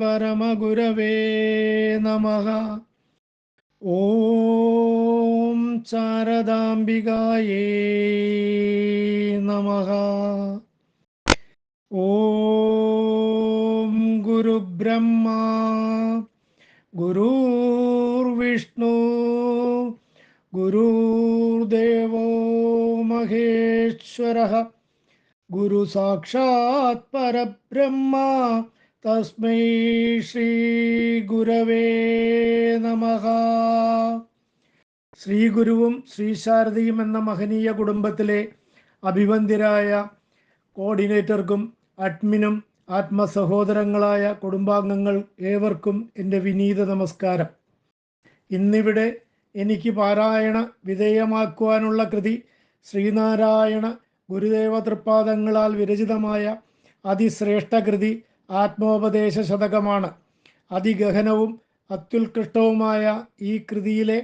പരമഗുരവേ നമ. ഓം ശാരദാംബികായേ നമ. ഓം ഗുരുബ്രഹ്മ ഗുരുർവിഷ്ണു ഗുരുദേവോ മഹേശ്വര. ഗുരു സാക്ഷാത് പരബ്രഹ്മ. തസ്മൈ ശ്രീ ഗുരവേ നമ. ശ്രീ ഗുരുവും ശ്രീ ശാരദയും എന്ന മഹനീയ കുടുംബത്തിലെ അഭിവന്ദ്യരായ കോർഡിനേറ്റർക്കും അഡ്മിനും ആത്മസഹോദരങ്ങളായ കുടുംബാംഗങ്ങൾ ഏവർക്കും എന്റെ വിനീത നമസ്കാരം. ഇന്നിവിടെ എനിക്ക് പാരായണ വിധേയമാക്കുവാനുള്ള കൃതി ശ്രീനാരായണ ഗുരുദേവ തൃപ്പാദങ്ങളാൽ വിരചിതമായ അതിശ്രേഷ്ഠ കൃതി ആത്മോപദേശ ശതകമാണ് അതിഗഹനവും അത്യുത്കൃഷ്ടവുമായ ഈ കൃതിയിലെ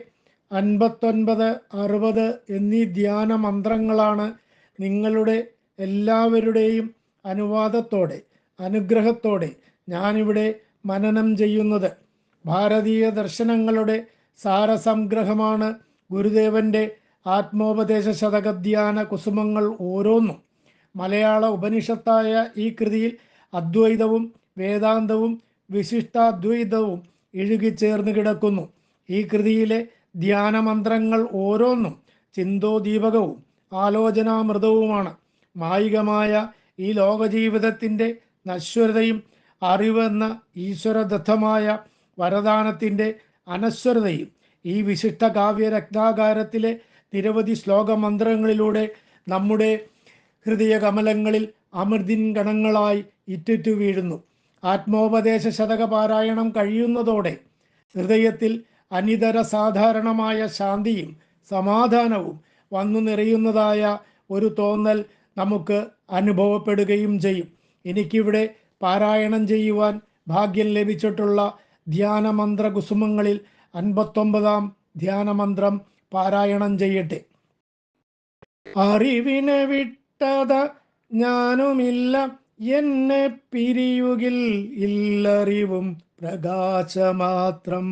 അൻപത്തൊൻപത് അറുപത് എന്നീ ധ്യാന മന്ത്രങ്ങളാണ് നിങ്ങളുടെ എല്ലാവരുടെയും അനുവാദത്തോടെ അനുഗ്രഹത്തോടെ ഞാനിവിടെ മനനം ചെയ്യുന്നത്. ഭാരതീയ ദർശനങ്ങളുടെ സാരസംഗ്രഹമാണ് ഗുരുദേവന്റെ ആത്മോപദേശ ശതകധ്യാന കുസുമങ്ങൾ ഓരോന്നും മലയാള ഉപനിഷത്തായ ഈ കൃതിയിൽ അദ്വൈതവും വേദാന്തവും വിശിഷ്ടാദ്വൈതവും ഇഴുകിച്ചേർന്ന് കിടക്കുന്നു. ഈ കൃതിയിലെ ധ്യാനമന്ത്രങ്ങൾ ഓരോന്നും ചിന്തോദീപകവും ആലോചനാമൃതവുമാണ്. മായികമായ ഈ ലോകജീവിതത്തിന്റെ നശ്വരതയും അറിവെന്ന ഈശ്വരദത്തമായ വരദാനത്തിന്റെ അനശ്വരതയും ഈ വിശിഷ്ട കാവ്യരത്നാകാരത്തിലെ നിരവധി ശ്ലോകമന്ത്രങ്ങളിലൂടെ നമ്മുടെ ഹൃദയകമലങ്ങളിൽ അമൃതിൻ ഗണങ്ങളായി ഇറ്റിറ്റു വീഴുന്നു. ആത്മോപദേശ ശതക പാരായണം കഴിയുന്നതോടെ ഹൃദയത്തിൽ അനിതര സാധാരണമായ ശാന്തിയും സമാധാനവും വന്നു നിറയുന്നതായ ഒരു തോന്നൽ നമുക്ക് അനുഭവപ്പെടുകയും ചെയ്യും. എനിക്കിവിടെ പാരായണം ചെയ്യുവാൻ ഭാഗ്യം ലഭിച്ചിട്ടുള്ള ധ്യാനമന്ത്ര കുസുമങ്ങളിൽ അൻപത്തൊമ്പതാം ധ്യാനമന്ത്രം പാരായണം ചെയ്യട്ടെ. അറിവിനെ വിട്ടത ഞാനുമില്ല എന്നെ പിരിയുകിൽ ഇല്ലറിവും പ്രകാശമാത്രം.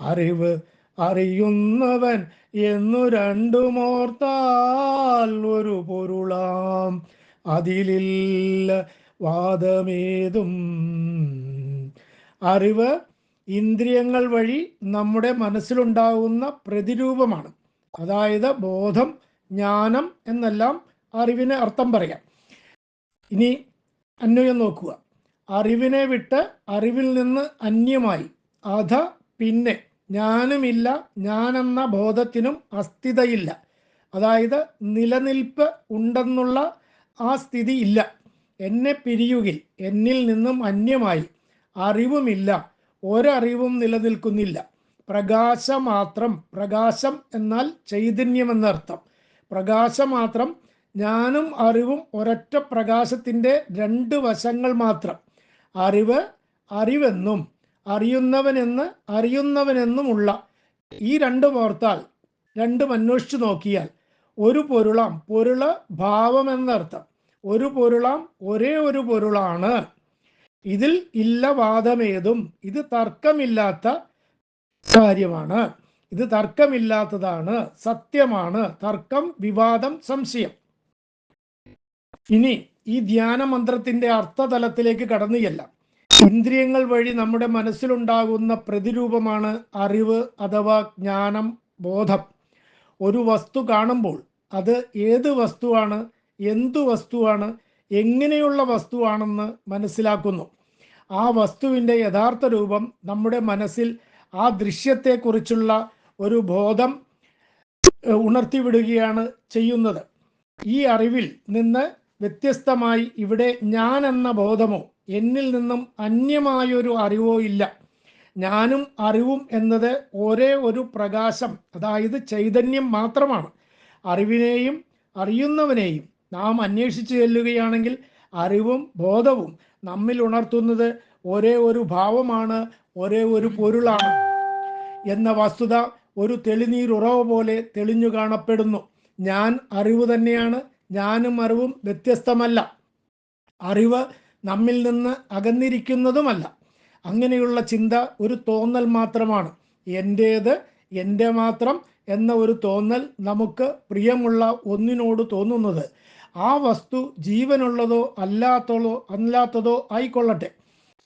അറിവ് അറിയുന്നവൻ എന്നു രണ്ടുമോർത്താൽ ഒരു പൊരുളാം. അതിലില്ല വാദമേതും. അറിവ് ഇന്ദ്രിയങ്ങൾ വഴി നമ്മുടെ മനസ്സിലുണ്ടാകുന്ന പ്രതിരൂപമാണ്. അതായത് ബോധം ജ്ഞാനം എന്നെല്ലാം അറിവിന് അർത്ഥം പറയാം. ഇനി അന്വയം നോക്കുക. അറിവിനെ വിട്ട് അറിവിൽ നിന്ന് അന്യമായി അധ പിന്നെ ഞാനുമില്ല ഞാനെന്ന ബോധത്തിനും അസ്ഥിതയില്ല. അതായത് നിലനിൽപ്പ് ഉണ്ടെന്നുള്ള ആ സ്ഥിതി ഇല്ല എന്നെ പിരിയുകിൽ എന്നിൽ നിന്നും അന്യമായി അറിവുമില്ല ഒരറിവും നിലനിൽക്കുന്നില്ല. പ്രകാശം മാത്രം പ്രകാശം എന്നാൽ ചൈതന്യം എന്നർത്ഥം പ്രകാശം മാത്രം ഞാനും അറിവും ഒരൊറ്റ പ്രകാശത്തിന്റെ രണ്ട് വശങ്ങൾ മാത്രം. അറിവ് അറിവെന്നും അറിയുന്നവനെന്ന് അറിയുന്നവനെന്നുമുള്ള ഈ രണ്ട് ഓർത്താൽ രണ്ടും അന്വേഷിച്ചു നോക്കിയാൽ ഒരു പൊരുളാം പൊരുൾ ഭാവം എന്നർത്ഥം ഒരു പൊരുളാം ഒരേ ഒരു പൊരുളാണ്. ഇതിൽ ഇല്ല വാദമേതും ഇത് തർക്കമില്ലാത്ത കാര്യമാണ്. ഇത് തർക്കമില്ലാത്തതാണ് സത്യമാണ്. തർക്കം വിവാദം സംശയം. ഇനി ഈ ധ്യാന മന്ത്രത്തിന്റെ അർത്ഥതലത്തിലേക്ക് കടന്നു ചെല്ലാം ഇന്ദ്രിയങ്ങൾ വഴി നമ്മുടെ മനസ്സിലുണ്ടാകുന്ന പ്രതിരൂപമാണ് അറിവ് അഥവാ ജ്ഞാനം ബോധം. ഒരു വസ്തു കാണുമ്പോൾ അത് ഏത് വസ്തുവാണ് എന്തു വസ്തുവാണ് എങ്ങനെയുള്ള വസ്തുവാണെന്ന് മനസ്സിലാക്കുന്നു. ആ വസ്തുവിന്റെ യഥാർത്ഥ രൂപം നമ്മുടെ മനസ്സിൽ ആ ദൃശ്യത്തെക്കുറിച്ചുള്ള ഒരു ബോധം ഉണർത്തിവിടുകയാണ് ചെയ്യുന്നത്. ഈ അറിവിൽ നിന്ന് വ്യത്യസ്തമായി ഇവിടെ ഞാൻ എന്ന ബോധമോ എന്നിൽ നിന്നും അന്യമായൊരു അറിവോ ഇല്ല. ഞാനും അറിവും എന്നത് ഒരേ ഒരു പ്രകാശം അതായത് ചൈതന്യം മാത്രമാണ്. അറിവിനെയും അറിയുന്നവനെയും നാം അന്വേഷിച്ചു ചെല്ലുകയാണെങ്കിൽ അറിവും ബോധവും നമ്മിൽ ഉണർത്തുന്നത് ഒരേ ഒരു ഭാവമാണ് ഒരേ ഒരു പൊരുളാണ് എന്ന വസ്തുത ഒരു തെളിനീരുറവ് പോലെ തെളിഞ്ഞു കാണപ്പെടുന്നു. ഞാൻ അറിവ് തന്നെയാണ് ഞാനും അറിവും വ്യത്യസ്തമല്ല. അറിവ് നമ്മിൽ നിന്ന് അകന്നിരിക്കുന്നതുമല്ല. അങ്ങനെയുള്ള ചിന്ത ഒരു തോന്നൽ മാത്രമാണ്. എന്റേത് എന്റെ മാത്രം എന്ന ഒരു തോന്നൽ നമുക്ക് പ്രിയമുള്ള ഒന്നിനോട് തോന്നുന്നത്. ആ വസ്തു ജീവനുള്ളതോ അല്ലാത്തതോ അല്ലാത്തതോ ആയിക്കൊള്ളട്ടെ.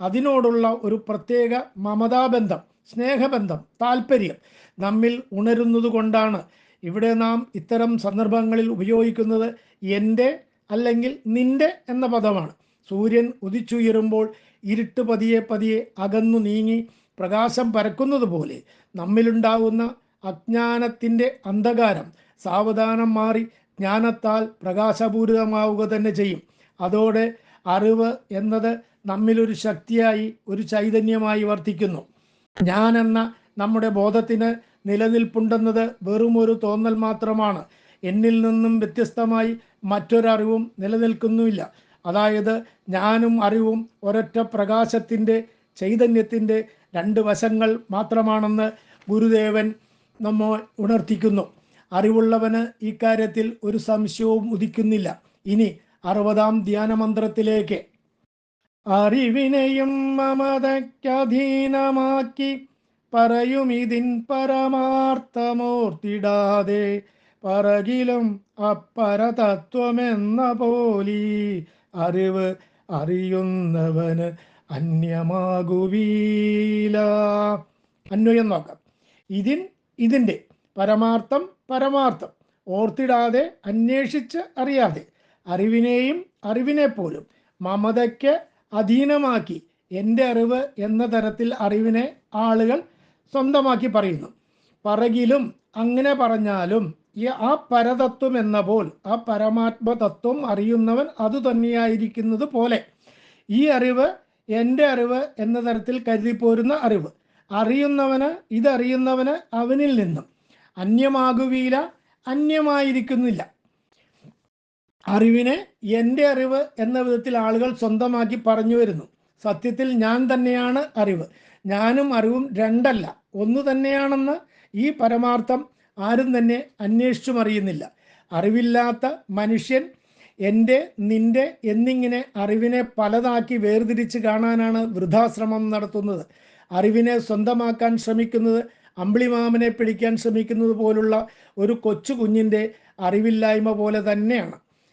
അതിനോടുള്ള ഒരു പ്രത്യേക മമതാബന്ധം സ്നേഹബന്ധം താല്പര്യം നമ്മിൽ ഉണരുന്നത് കൊണ്ടാണ് ഇവിടെ നാം ഇത്തരം സന്ദർഭങ്ങളിൽ ഉപയോഗിക്കുന്നത് എന്റെ അല്ലെങ്കിൽ നിന്റെ എന്ന പദമാണ്. സൂര്യൻ ഉദിച്ചുയരുമ്പോൾ ഇരുട്ട് പതിയെ പതിയെ അകന്നു നീങ്ങി പ്രകാശം പരക്കുന്നത് പോലെ നമ്മിലുണ്ടാകുന്ന അജ്ഞാനത്തിന്റെ അന്ധകാരം സാവധാനം മാറി ജ്ഞാനത്താൽ പ്രകാശപൂരിതമാവുക തന്നെ ചെയ്യും. അതോടെ അറിവ് എന്നത് നമ്മിലൊരു ശക്തിയായി ഒരു ചൈതന്യമായി വർത്തിക്കുന്നു. ഞാൻ എന്ന നമ്മുടെ ബോധത്തിന് നിലനിൽപ്പുണ്ടെന്നത് വെറും ഒരു തോന്നൽ മാത്രമാണ്. എന്നിൽ നിന്നും വ്യത്യസ്തമായി മറ്റൊരറിവും നിലനിൽക്കുന്നുമില്ല. അതായത് ഞാനും അറിവും ഒരൊറ്റ പ്രകാശത്തിന്റെ ചൈതന്യത്തിന്റെ രണ്ട് വശങ്ങൾ മാത്രമാണെന്ന് ഗുരുദേവൻ നമ്മെ ഉണർത്തിക്കുന്നു. അറിവുള്ളവന് ഇക്കാര്യത്തിൽ ഒരു സംശയവും ഉദിക്കുന്നില്ല. ഇനി അറുപതാം ധ്യാനമന്ത്രത്തിലേക്ക്. അറിവിനെയും മമതയ്ക്കധീനമാക്കി പറയും ഇതിൻ പരമാർത്ഥമോർത്തിടാതെ. പറകിലും അപ്പരതത്വമെന്ന പോലീ അറിവ് അറിയുന്നവന് അന്യമാകുവീല. അന്വയം നോക്കാം. ഇതിൻ ഇതിന്റെ പരമാർത്ഥം പരമാർത്ഥം. ഓർത്തിടാതെ അന്വേഷിച്ച് അറിയാതെ. അറിവിനെയും അറിവിനെ പോലും മമതയ്ക്ക് അധീനമാക്കി. എന്റെ അറിവ് എന്ന തരത്തിൽ അറിവിനെ ആളുകൾ സ്വന്തമാക്കി പറയുന്നു. പറകിലും അങ്ങനെ പറഞ്ഞാലും ഈ ആ പരതത്വം എന്ന പോൽ ആ പരമാത്മതത്വം അറിയുന്നവൻ അത് തന്നെയായിരിക്കുന്നത് പോലെ. ഈ അറിവ് എന്റെ അറിവ് എന്ന തരത്തിൽ കരുതിപ്പോരുന്ന അറിവ്. അറിയുന്നവന് ഇതറിയുന്നവന് അവനിൽ നിന്നും അന്യമാകുകയില്ല അന്യമായിരിക്കുന്നില്ല. അറിവിനെ എന്റെ അറിവ് എന്ന വിധത്തിൽ ആളുകൾ സ്വന്തമാക്കി പറഞ്ഞു വരുന്നു. സത്യത്തിൽ ഞാൻ തന്നെയാണ് അറിവ്. ഞാനും അറിവും രണ്ടല്ല. ഒന്ന് തന്നെയാണെന്ന് ഈ പരമാർത്ഥം ആരും തന്നെ അന്വേഷിച്ചും അറിയുന്നില്ല. അറിവില്ലാത്ത മനുഷ്യൻ എന്റെ നിന്റെ എന്നിങ്ങനെ അറിവിനെ പലതാക്കി വേർതിരിച്ച് കാണാനാണ് വൃദ്ധാശ്രമം നടത്തുന്നത്. അറിവിനെ സ്വന്തമാക്കാൻ ശ്രമിക്കുന്നത് അമ്പിളിമാമനെ പിടിക്കാൻ ശ്രമിക്കുന്നത് പോലുള്ള ഒരു കൊച്ചു കുഞ്ഞിന്റെ അറിവില്ലായ്മ പോലെ തന്നെയാണ്.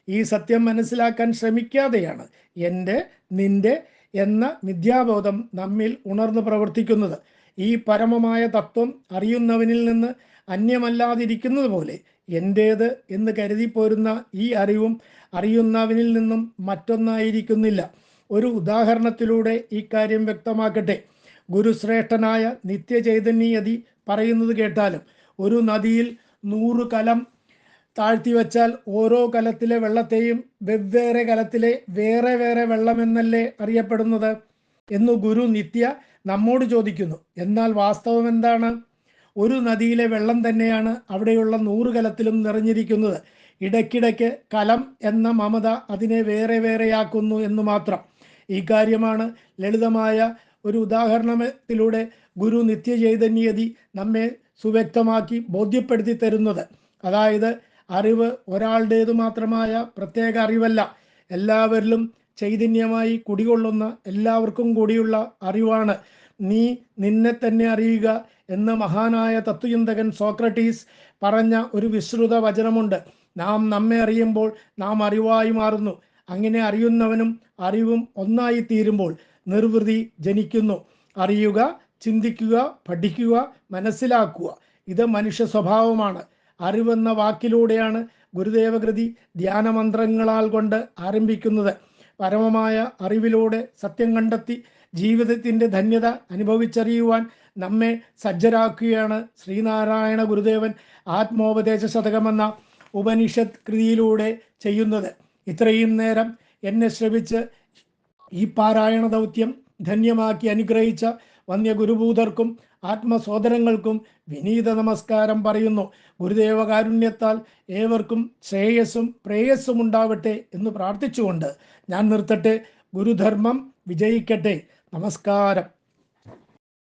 ഈ സത്യം മനസ്സിലാക്കാൻ ശ്രമിക്കാതെയാണ് എന്റെ നിന്റെ എന്ന മിഥ്യാബോധം നമ്മിൽ ഉണർന്നു പ്രവർത്തിക്കുന്നത്. ഈ പരമമായ തത്വം അറിയുന്നവനിൽ നിന്ന് അന്യമല്ലാതിരിക്കുന്നത് പോലെ എന്റേത് എന്ന് കരുതിപ്പോരുന്ന ഈ അറിവും അറിയുന്നവനിൽ നിന്നും മറ്റൊന്നായിരിക്കുന്നില്ല. ഒരു ഉദാഹരണത്തിലൂടെ ഈ കാര്യം വ്യക്തമാക്കട്ടെ. ഗുരുശ്രേഷ്ഠനായ നിത്യചൈതന്യതി പറയുന്നത് കേട്ടാലും ഒരു നദിയിൽ നൂറ് കലം താഴ്ത്തി വച്ചാൽ ഓരോ കലത്തിലെ വെള്ളത്തെയും വെവ്വേറെ കലത്തിലെ വേറെ വേറെ വെള്ളമെന്നല്ലേ അറിയപ്പെടുന്നത്? എന്നു ഗുരു നിത്യ നമ്മോട് ചോദിക്കുന്നു. എന്നാൽ വാസ്തവം എന്താണ്? ഒരു നദിയിലെ വെള്ളം തന്നെയാണ് അവിടെയുള്ള നൂറ് കലത്തിലും നിറഞ്ഞിരിക്കുന്നത്. ഇടയ്ക്കിടയ്ക്ക് കലം എന്ന മമത അതിനെ വേറെ വേറെയാക്കുന്നു എന്ന് മാത്രം. ഈ കാര്യമാണ് ലളിതമായ ഒരു ഉദാഹരണത്തിലൂടെ ഗുരു നിത്യചൈതന്യതി നമ്മെ സുവ്യക്തമാക്കി ബോധ്യപ്പെടുത്തി തരുന്നത്. അതായത് അറിവ് ഒരാളുടേത് മാത്രമായ പ്രത്യേക അറിവല്ല എല്ലാവരിലും ചൈതന്യമായി കുടികൊള്ളുന്ന എല്ലാവർക്കും കൂടിയുള്ള അറിവാണ്. നീ നിന്നെ തന്നെ അറിയുക എന്ന് മഹാനായ തത്വചിന്തകൻ സോക്രട്ടീസ് പറഞ്ഞ ഒരു വിശ്രുത വചനമുണ്ട്. നാം നമ്മെ അറിയുമ്പോൾ നാം അറിവായി മാറുന്നു. അങ്ങനെ അറിയുന്നവനും അറിവും ഒന്നായി തീരുമ്പോൾ നിർവൃതി ജനിക്കുന്നു. അറിയുക ചിന്തിക്കുക പഠിക്കുക മനസ്സിലാക്കുക. ഇത് മനുഷ്യ സ്വഭാവമാണ്. അറിവെന്ന വാക്കിലൂടെയാണ് ഗുരുദേവകൃതി ധ്യാനമന്ത്രങ്ങളാൽ കൊണ്ട് ആരംഭിക്കുന്നത്. പരമമായ അറിവിലൂടെ സത്യം കണ്ടെത്തി ജീവിതത്തിന്റെ ധന്യത അനുഭവിച്ചറിയുവാൻ നമ്മെ സജ്ജരാക്കുകയാണ് ശ്രീനാരായണ ഗുരുദേവൻ ആത്മോപദേശ ശതകമെന്ന ഉപനിഷത് കൃതിയിലൂടെ ചെയ്യുന്നത്. ഇത്രയും നേരം എന്നെ ശ്രമിച്ച് ഈ പാരായണ ദൗത്യം ധന്യമാക്കി അനുഗ്രഹിച്ച വന്യ ഗുരുഭൂതർക്കും ആത്മസോദരങ്ങൾക്കും വിനീത നമസ്കാരം പറയുന്നു. ഗുരുദേവ കാരുണ്യത്താൽ ഏവർക്കും ശ്രേയസ്സും പ്രേയസ്സും ഉണ്ടാവട്ടെ എന്ന് പ്രാർത്ഥിച്ചുകൊണ്ട് ഞാൻ നിർത്തട്ടെ. ഗുരുധർമ്മം വിജയിക്കട്ടെ. നമസ്കാരം.